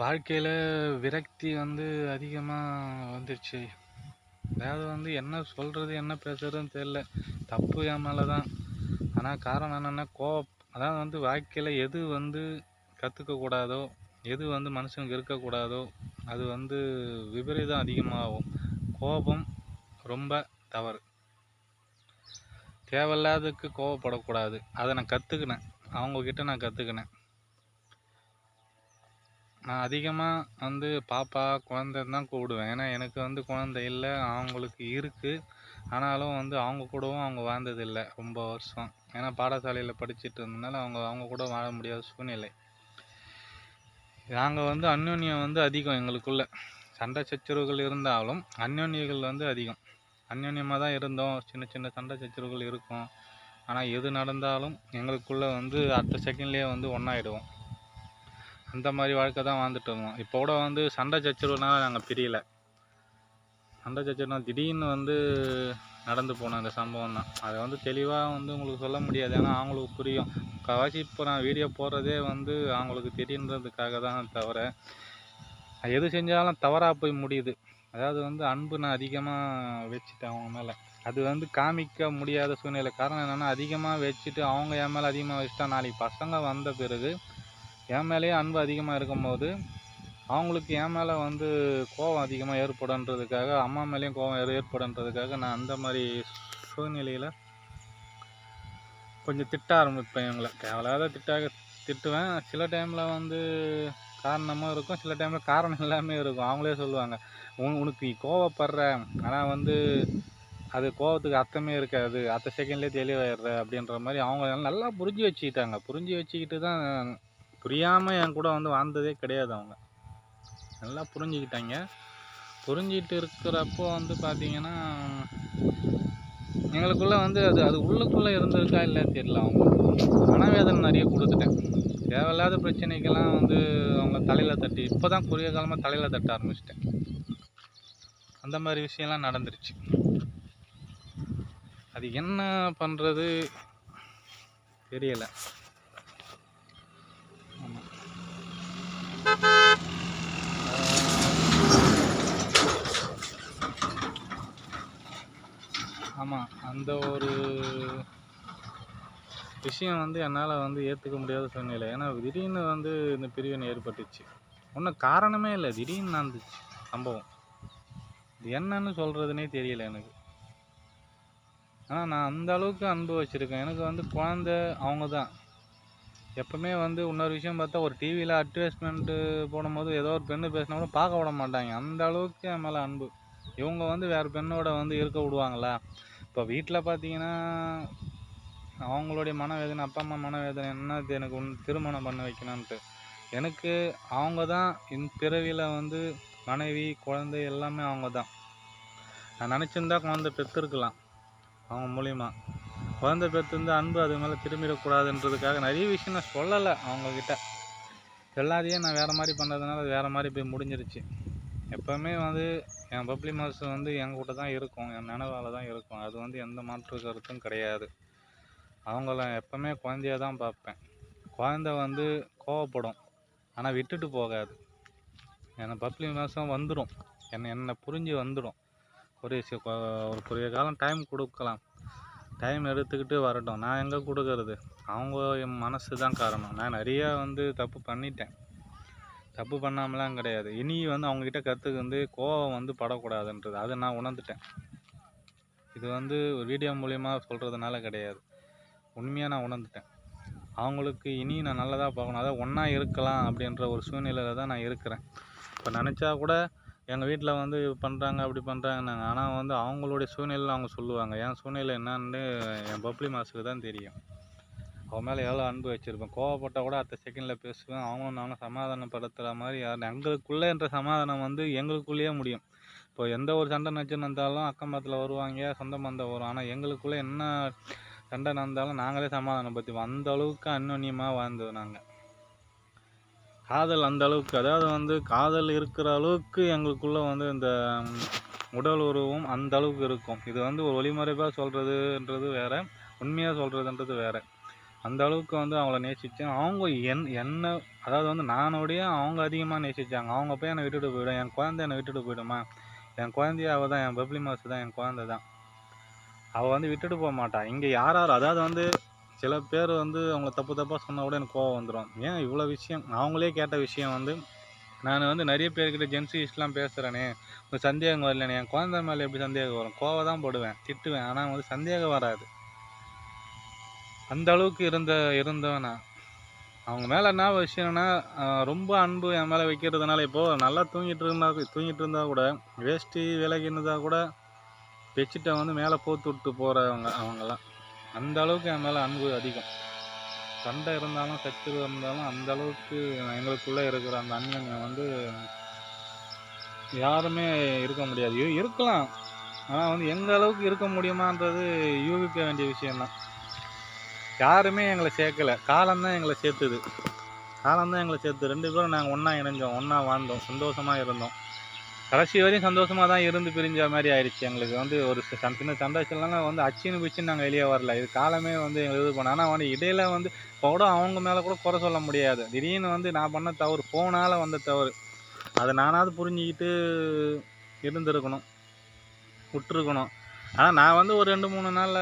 வாழ்க்கையில் விரக்தி வந்து அதிகமாக வந்துடுச்சு அதாவது வந்து என்ன சொல்கிறது என்ன பேசுகிறதுன்னு தெரில தப்பு என் மேலே தான் ஆனால் காரணம் என்னென்னா கோவம் அதாவது வந்து வாழ்க்கையில் எது வந்து கற்றுக்கக்கூடாதோ எது வந்து மனுஷனுக்கு இருக்கக்கூடாதோ அது வந்து விபரீதம் அதிகமாகும். கோபம் ரொம்ப தவறு. தேவையில்லாததுக்கு கோவப்படக்கூடாது அதை நான் கற்றுக்கினேன் அவங்கக்கிட்ட நான் கற்றுக்கினேன் நான் அதிகமாக வந்து பாப்பா குழந்தைன்னு தான் கூப்பிடுவேன். ஏன்னா எனக்கு வந்து குழந்தை இல்லை அவங்களுக்கு இருக்குது ஆனாலும் வந்து அவங்க கூடவும் அவங்க வாழ்ந்ததில்லை ரொம்ப வருஷம். ஏன்னா பாடசாலையில் படிச்சுட்டு இருந்ததுனால அவங்க அவங்க கூட வாழ முடியாத சூழ்நிலை. நாங்கள் வந்து அந்யோன்யம் வந்து அதிகம் எங்களுக்குள்ள. சண்டை சச்சரவுகள் இருந்தாலும் அந்யோன்யங்கள் வந்து அதிகம். அந்யோன்யமாக தான் இருந்தோம். சின்ன சின்ன சண்டை சச்சரவுகள் இருக்கும். ஆனால் எது நடந்தாலும் எங்களுக்குள்ளே வந்து அடுத்த செகண்ட்லேயே வந்து ஒன்றாயிடுவோம் அந்த மாதிரி வாழ்க்கை தான் வாழ்ந்துட்டு இருந்தோம். இப்போ கூட வந்து சண்டை சச்சரவுனால் நாங்கள் பிரியல. சண்டை சச்சரவுனா திடீர்னு வந்து நடந்து போன அந்த சம்பவம் தான். அதை வந்து தெளிவாக வந்து உங்களுக்கு சொல்ல முடியாது. ஏன்னா அவங்களுக்கு புரியும். முக்கால்வாசி இப்போ நான் வீடியோ போடுறதே வந்து அவங்களுக்கு தெரியுன்றதுக்காக தான் தவிர எது செஞ்சாலும் தவறாக போய் முடியுது. அதாவது வந்து அன்பு நான் அதிகமாக வச்சுட்டேன் அவங்க மேலே. அது வந்து காமிக்க முடியாத சூழ்நிலை. காரணம் என்னென்னா அதிகமாக வச்சுட்டு அவங்க என் மேலே அதிகமாக வச்சுட்டா நாளைக்கு பசங்க வந்த பிறகு என் மேலேயே அன்பு அதிகமாக இருக்கும்போது அவங்களுக்கு என் மேலே வந்து கோபம் அதிகமாக ஏற்படுன்றதுக்காக அம்மா மேலேயும் கோபம் ஏற் ஏற்படுன்றதுக்காக நான் அந்த மாதிரி சூழ்நிலையில் கொஞ்சம் திட்ட ஆரம்பிப்பேன் இவங்களை. தேவையில்லாத திட்டாக திட்டுவேன். சில டைமில் வந்து காரணமும் இருக்கும். சில டைமில் காரணம் எல்லாமே இருக்கும். அவங்களே சொல்லுவாங்க உன் உனக்கு நீ கோவப்படுற ஆனால் வந்து அது கோவத்துக்கு அர்த்தமே இருக்காது. அத்த செகண்ட்லேயே தெளிவாயிடுற அப்படின்ற மாதிரி அவங்க நல்லா புரிஞ்சு வச்சுக்கிட்டாங்க. புரிஞ்சு வச்சுக்கிட்டு தான் புரியாமல் என் கூட வந்து வாழ்ந்ததே கிடையாது அவங்க. நல்லா புரிஞ்சுக்கிட்டாங்க. புரிஞ்சிட்டு இருக்கிறப்போ வந்து பார்த்திங்கன்னா எங்களுக்குள்ளே வந்து அது அது உள்ளுக்குள்ளே இருந்திருக்கா இல்லை தெரியல அவங்க. மனவேதனை நிறைய கொடுத்துட்டேன். தேவையில்லாத பிரச்சனைக்கெல்லாம் வந்து அவங்க தலையில் தட்டி இப்போ தான் குறுகிய காலமாக தலையில் தட்ட ஆரம்பிச்சிட்டேன். அந்த மாதிரி விஷயம்லாம் நடந்துருச்சு. அது என்ன பண்ணுறது தெரியலை. ஆமாம் அந்த ஒரு விஷயம் வந்து என்னால் வந்து ஏற்றுக்க முடியாத சூழ்நிலை. ஏன்னா திடீர்னு வந்து இந்த பிரிவினை ஏற்பட்டுச்சு. ஒன்றும் காரணமே இல்லை. திடீர்னு நடந்துச்சு சம்பவம். இது என்னன்னு சொல்கிறதுனே தெரியல எனக்கு. ஆனால் நான் அந்த அளவுக்கு அன்பு வச்சுருக்கேன். எனக்கு வந்து குழந்த அவங்க தான் எப்போவுமே வந்து இன்னொரு விஷயம் பார்த்தா ஒரு டிவியில் அட்வர்டைஸ்மெண்ட்டு போடும்போது ஏதோ ஒரு பெண்ணு பேசினா கூட பார்க்க விட மாட்டாங்க. அந்த அளவுக்கு என் மேலே அன்பு. இவங்க வந்து வேறு பெண்ணோட வந்து இருக்க விடுவாங்களா இப்போ வீட்டில் பார்த்தீங்கன்னா அவங்களுடைய மனவேதனை அப்பா அம்மா மனவேதனை என்னது எனக்கு உன் திருமணம் பண்ண வைக்கணுன்ட்டு எனக்கு அவங்க தான் இந்த பிறவியில் வந்து மனைவி குழந்தை எல்லாமே அவங்க தான் நான் நினச்சிருந்தா குழந்தை பெற்றுருக்கலாம் அவங்க மூலிமா குழந்தை பெற்றிருந்தா அன்பு அது மேலே திரும்பிடக்கூடாதுன்றதுக்காக நிறைய விஷயம் நான் சொல்லலை அவங்கக்கிட்ட எல்லாத்தையும் நான் வேறு மாதிரி பண்ணதுனால அது வேறு மாதிரி போய் முடிஞ்சிருச்சு. எப்போவுமே வந்து என் பப்ளி மாதம் வந்து என் கூட தான் இருக்கும். என் நினைவால் தான் இருக்கும். அது வந்து எந்த மாற்று கருத்தும் கிடையாது. அவங்கள எப்போவுமே குழந்தைய தான் பார்ப்பேன். குழந்த வந்து கோவப்படும். ஆனால் விட்டுட்டு போகாது. என்னை பப்ளி மாதம் வந்துடும் என்னை என்னை புரிஞ்சு வந்துடும் ஒரு ஒரு குறுகிய காலம் டைம் கொடுக்கலாம். டைம் எடுத்துக்கிட்டு வரட்டும். நான் எங்கே கொடுக்கறது? அவங்க என் மனசு தான் காரணம். நான் நிறையா வந்து தப்பு பண்ணிட்டேன். தப்பு பண்ணாமலாம் கிடையாது. இனி வந்து அவங்கக்கிட்ட கற்றுக்கு வந்து கோவம் வந்து படக்கூடாதுன்றது. அதை நான் உணர்ந்துட்டேன். இது வந்து ஒரு வீடியோ மூலிமா சொல்கிறதுனால கிடையாது. உண்மையாக நான் உணர்ந்துட்டேன். அவங்களுக்கு இனி நான் நல்லதாக பார்க்கணும். அதாவது ஒன்றா இருக்கலாம் அப்படின்ற ஒரு சூழ்நிலையில் தான் நான் இருக்கிறேன். இப்போ நினச்சா கூட எங்கள் வீட்டில் வந்து பண்ணுறாங்க அப்படி பண்ணுறாங்கன்னாங்க ஆனால் வந்து அவங்களுடைய சூழ்நிலையில் அவங்க சொல்லுவாங்க. என் சூழ்நிலை என்னன்னு என் பப்ளி மாஸுக்கு தான் தெரியும். அவன் மேலே எவ்வளோ அன்பு வச்சுருப்பேன். கோவப்பட்டால் கூட அடுத்த செகண்டில் பேசுவேன். அவங்களும் நானும் சமாதானப்படுத்துகிற மாதிரி யார் எங்களுக்குள்ளே என்ற சமாதானம் வந்து எங்களுக்குள்ளேயே முடியும். இப்போ எந்த ஒரு சண்டை நச்சு நடந்தாலும் அக்கம் பக்கத்தில் வருவாங்க சொந்த பந்தம் வரும். ஆனால் எங்களுக்குள்ளே என்ன சண்டை நடந்தாலும் நாங்களே சமாதானப்படுத்திப்போம். அந்த அளவுக்கு அந்யோன்யமாக வாழ்ந்தது நாங்கள் காதல் அந்த அளவுக்கு அதாவது வந்து காதல் இருக்கிற அளவுக்கு எங்களுக்குள்ளே வந்து இந்த உடல் உருவம் அந்த அளவுக்கு இருக்கும். இது வந்து ஒரு ஒளிமறைப்பாக சொல்கிறதுன்றது வேற உண்மையாக சொல்கிறதுன்றது வேறு. அந்த அளவுக்கு வந்து அவங்கள நேசித்தேன் அவங்க என் என்ன அதாவது வந்து நானோடைய அவங்க அதிகமாக நேசித்தாங்க அவங்க போய் என்னை விட்டுட்டு போயிடும். என் குழந்தை என்னை விட்டுட்டு போயிடுமா? என் குழந்தைய அவள் தான் என் பப்ளி மாசு தான் என் குழந்தை தான். அவள் வந்து விட்டுட்டு போக மாட்டாள் இங்கே யார் யார் அதாவது வந்து சில பேர் வந்து அவங்கள தப்பு தப்பாக சொன்னால் கூட எனக்கு கோவம் வந்துடும் ஏன் இவ்வளோ விஷயம்? அவங்களே கேட்ட விஷயம் வந்து நான் வந்து நிறைய பேர்கிட்ட ஜென்சி இஸ்லாம் பேசுகிறேனே சந்தேகம் வரலனே என் குழந்தை மேலே எப்படி சந்தேகம் வரும்? கோவம் தான் போடுவேன் திட்டுவேன். ஆனால் வந்து சந்தேகம் வராது. அந்த அளவுக்கு இருந்த இருந்தவன். நான் அவங்க மேலே என்ன விஷயம்னா ரொம்ப அன்பு என் மேலே வைக்கிறதுனால இப்போது நல்லா தூங்கிட்டு இருந்தா தூங்கிட்டு இருந்தால் கூட வேஷ்டி விலகினதாக கூட பெட்ஷீட்டை வந்து மேலே போத்து விட்டு போகிறவங்க அவங்கெல்லாம். அந்த அளவுக்கு என் மேலே அன்பு அதிகம். சண்டை இருந்தாலும் சச்சரவு இருந்தாலும் அந்த அளவுக்கு எங்களுக்குள்ளே இருக்கிற அந்த அந்நியம் வந்து யாருமே இருக்க முடியாது. இருக்கலாம். ஆனால் வந்து எந்த அளவுக்கு இருக்க முடியுமான்றது யூகிக்க வேண்டிய விஷயம்தான். யாருமே எங்களை சேர்க்கல. காலம்தான் எங்களை சேர்த்துது. காலம்தான் எங்களை சேர்த்து ரெண்டு பேரும் நாங்கள் ஒன்றா இணைஞ்சோம். ஒன்றா வாழ்ந்தோம். சந்தோஷமாக இருந்தோம். கடைசி வரையும் சந்தோஷமாக தான் இருந்து பிரிஞ்ச மாதிரி ஆயிடுச்சு எங்களுக்கு. வந்து ஒரு சின்ன சந்தோஷம்லாம் வந்து அச்சின்னு பிச்சுன்னு நாங்கள் வெளியே வரல. இது காலமே வந்து எங்களுக்கு இது பண்ணோம் ஆனால் வந்து இடையில வந்து இப்போ கூட அவங்க மேலே கூட குறை சொல்ல முடியாது. திடீர்னு வந்து நான் பண்ண தவறு போனால் வந்த தவறு. அதை நானாவது புரிஞ்சுக்கிட்டு இருந்திருக்கணும். விட்டுருக்கணும். ஆனால் நான் வந்து ஒரு ரெண்டு மூணு நாளில்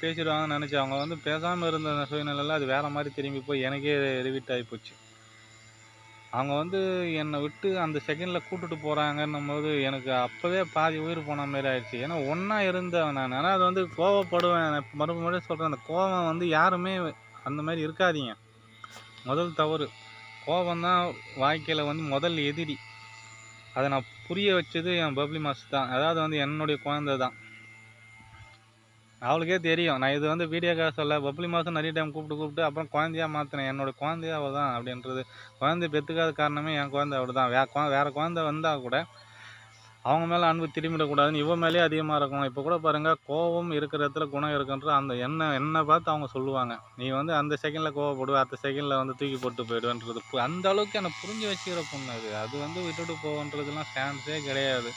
பேசிடுவாங்கன்னு நினச்சேன். அவங்க வந்து பேசாமல் இருந்த அந்த சூழ்நிலையில் அது வேறு மாதிரி திரும்பி போய் எனக்கே ரிவீட் ஆகி போச்சு. அவங்க வந்து என்னை விட்டு அந்த செகண்டில் கூட்டுட்டு போகிறாங்கன்னும் போது எனக்கு அப்போவே பாதி உயிர் போன மாதிரி ஆயிடுச்சு. ஏன்னா ஒன்றா இருந்தேன் நான். ஆனால் அது வந்து கோவப்படுவேன். நான் மறுபடியும் மறுபடியும் சொல்கிறேன் அந்த கோவம் வந்து யாருமே அந்த மாதிரி இருக்காதீங்க. முதல் தவறு. கோபம் தான் வாழ்க்கையில் வந்து முதல் எதிரி. அதை நான் புரிய வச்சது என் பப்ளி மாஸ் தான். அதாவது வந்து என்னுடைய குழந்தை தான். அவளுக்கே தெரியும். நான் இது வந்து வீடியோக்காக சொல்ல பப்ளி மாதம் நிறைய டைம் கூப்பிட்டு கூப்பிட்டு அப்புறம் குழந்தையா மாற்றினேன் என்னோட குழந்தைய அவள் தான் அப்படின்றது. குழந்தை பெற்றுக்காத காரணமே என் குழந்தை அவள் தான் வே குழ வேறு குழந்தை வந்தால் கூட அவங்க மேலே அன்பு திரும்பிடக்கூடாதுன்னு இவன் மேலேயே அதிகமாக இருக்கணும். இப்போ கூட பாருங்கள் கோபம் இருக்கிற இடத்துல குணம் இருக்குன்ற அந்த என்ன என்னை பார்த்து அவங்க சொல்லுவாங்க. நீ வந்து அந்த செகண்டில் கோவப்படுவ அடுத்த செகண்டில் வந்து தூக்கி போட்டு போயிடுவேன்றது. அந்த அளவுக்கு என்னை புரிஞ்சு வச்சுக்கிற பொண்ணு அது. அது வந்து விட்டுட்டு போகன்றதுலாம் சான்ஸே கிடையாது.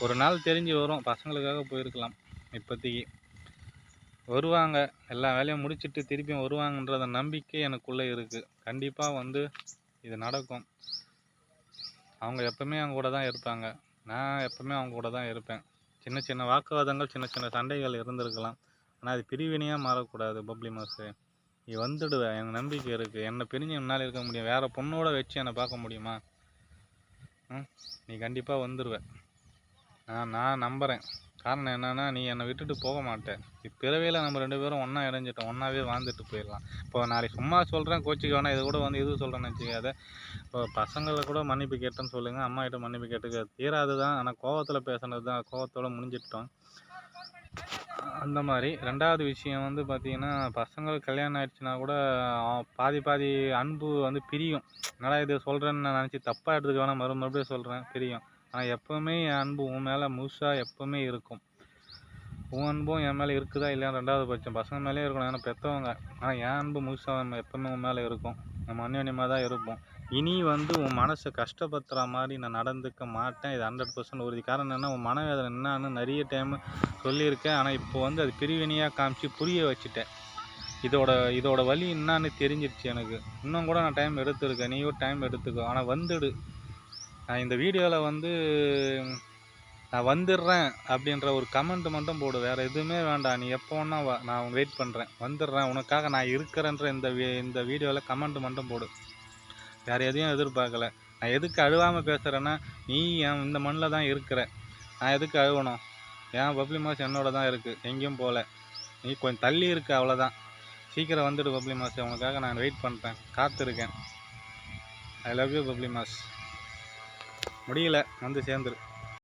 ஒரு நாள் தெரிஞ்சு வரும். பசங்களுக்காக போயிருக்கலாம். இப்போதைக்கு. வருவாங்க. எல்லா வேலையும் முடிச்சுட்டு திருப்பியும் வருவாங்கன்றத நம்பிக்கை எனக்குள்ளே இருக்குது கண்டிப்பாக வந்து இது நடக்கும். அவங்க எப்பவுமே அவங்க கூட தான் இருப்பாங்க. நான் எப்பவுமே அவங்க கூட தான் இருப்பேன். சின்ன சின்ன வாக்குவாதங்கள் சின்ன சின்ன சண்டைகள் இருந்திருக்கலாம். ஆனால் அது பிரிவினையாக மாறக்கூடாது பப்ளி மாஸு நீ வந்துடுவேன் எனக்கு நம்பிக்கை இருக்குது என்னை பிரிஞ்சு என்னால் இருக்க முடியும். வேறு பொண்ணோட வச்சு என்னை பார்க்க முடியுமா? ம்? நீ கண்டிப்பாக வந்துடுவ நான் நான் நம்புகிறேன் காரணம் என்னென்னா நீ என்னை விட்டுட்டு போக மாட்டேன் இப்பிறவையில் நம்ம ரெண்டு பேரும் ஒன்றா இணைஞ்சிட்டோம். ஒன்றாவே வாழ்ந்துட்டு போயிடலாம். இப்போ நாளைக்கு சும்மா சொல்கிறேன் கோச்சிக்க வேணாம். இது கூட வந்து இது சொல்கிறேன்னு வச்சுக்காத இப்போ பசங்களை கூட மன்னிப்பு கேட்டேன்னு சொல்லுங்கள் அம்மா கிட்ட மன்னிப்பு கேட்டுக்க. தீராது தான். ஆனால் கோவத்தில் பேசுனது தான். கோவத்தோடு முடிஞ்சிட்டோம். அந்த மாதிரி. ரெண்டாவது விஷயம் வந்து பார்த்திங்கன்னா பசங்களுக்கு கல்யாணம் ஆயிடுச்சுன்னா கூட பாதி பாதி அன்பு வந்து பிரியும். என்னடா இது சொல்கிறேன்னு நான் நினச்சி தப்பாக எடுத்துக்க வேணாம். மறு மறுபடியும் சொல்கிறேன் பிரியும். ஆனால் எப்போவுமே என் அன்பு உன் மேலே முழுசாக எப்போவுமே இருக்கும். உன் அன்பும் என் மேலே இருக்குதா இல்லையா ரெண்டாவது பட்சம். பசங்க மேலே இருக்கணும் ஏன்னா பெற்றவங்க ஆனால் என் அன்பு முழுசாக எப்போவுமே உன் மேலே இருக்கும். நம்ம அந்யோன்யமாக தான் இருப்போம். இனி வந்து உன் மனசை கஷ்டப்படுத்துகிற மாதிரி நான் நடந்துக்க மாட்டேன். இது ஹண்ட்ரட் பர்சன்ட் உறுதி. காரணம் என்னன்னா உன் மனவேதனை என்னான்னு நிறைய டைம் சொல்லியிருக்கேன். ஆனால் இப்போ வந்து அது பிரிவினையாக காமிச்சு புரிய வச்சுட்டேன். இதோட இதோட வழி என்னான்னு தெரிஞ்சிருச்சு எனக்கு. இன்னும் கூட நான் டைம் எடுத்துருக்கேன். நீயும் டைம் எடுத்துக்கோ. ஆனால் வந்துடு. நான் இந்த வீடியோவில் வந்து நான் வந்துடுறேன் அப்படின்ற ஒரு கமெண்ட் மட்டும் போடு. வேறு எதுவுமே வேண்டாம். நீ எப்போ வா. நான் வெயிட் பண்ணுறேன் வந்துடுறேன் உனக்காக நான் இருக்கிறேன்ற இந்த வீ- இந்த வீடியோவில் கமெண்ட் மட்டும் போடு. வேறு எதையும் எதிர்பார்க்கல. நான் எதுக்கு அழுவாமல் பேசுகிறேன்னா நீ என் இந்த மண்ணில் தான் இருக்கிற. நான் எதுக்கு அழுவணும்? என் பப்ளி மாஸ் என்னோட தான் இருக்குது எங்கேயும் போகல நீ கொஞ்சம் தள்ளி இருக்க அவ்வளோதான் சீக்கிரம் வந்துடு பப்ளி மாஸ் உனக்காக நான் வெயிட் பண்ணுறேன் காத்திருக்கேன். I love you bubbly mass முடியல வந்து சேர்ந்துரு.